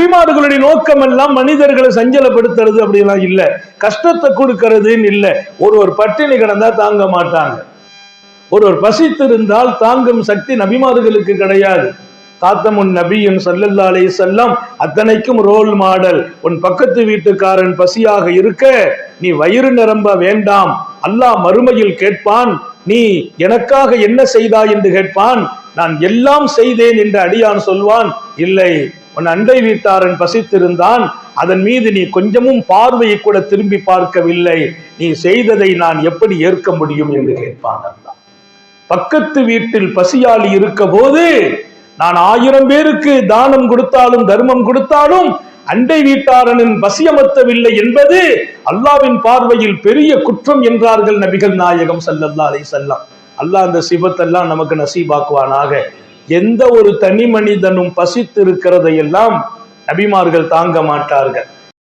நபிமார்களுடைய நோக்கம் எல்லாம் மனிதர்களை சஞ்சலப்படுத்துறது அப்படிலாம் இல்ல. கஷ்டத்தை கொடுக்கறதுன்னு இல்ல. ஒருவர் பட்டினி கிடந்தா தாங்க மாட்டாங்க. ஒருவர் பசித்திருந்தால் தாங்கும் சக்தி நபிமார்களுக்கு கிடையாது. காத்தமுன் நபியின் சல்லல்லா அலைஹி செல்லம் அத்தனைக்கும் ரோல் மாடல். உன் பக்கத்து வீட்டுக்காரன் பசியாக இருக்க நீ வயிறு நிரம்ப வேண்டாம். அல்லாஹ் மறுமையில் கேட்பான் நீ எனக்காக என்ன செய்தாய்? என்று கேட்பான். நான் எல்லாம் செய்தேன் என்று அடியான் சொல்வான் இல்லை உன் அண்டை வீட்டாரன் பசித்திருந்தான். அதன் மீது நீ கொஞ்சமும் பார்வையை கூட திரும்பி பார்க்கவில்லை. நீ செய்ததை நான் எப்படி ஏற்க முடியும் என்று கேட்பான் அல்லா பக்கத்து வீட்டில் பசியாளி இருக்க போது நான் ஆயிரம் பேருக்கு தானம் கொடுத்தாலும் தர்மம் கொடுத்தாலும் அண்டை வீட்டாரனின் பசியமர்த்தவில்லை என்பது அல்லாவின் பார்வையில் பெரிய குற்றம் என்றார்கள் நபிகள் நாயகம் செல்லல்லா அதை வஸல்லம். அல்லாஹ் அந்த சிபத்தெல்லாம் நமக்கு நசீபாக்குவானாக. எந்த ஒரு தனி மனிதனும் பசித்து இருக்கிறதையெல்லாம் நபிமார்கள் தாங்க மாட்டார்கள்.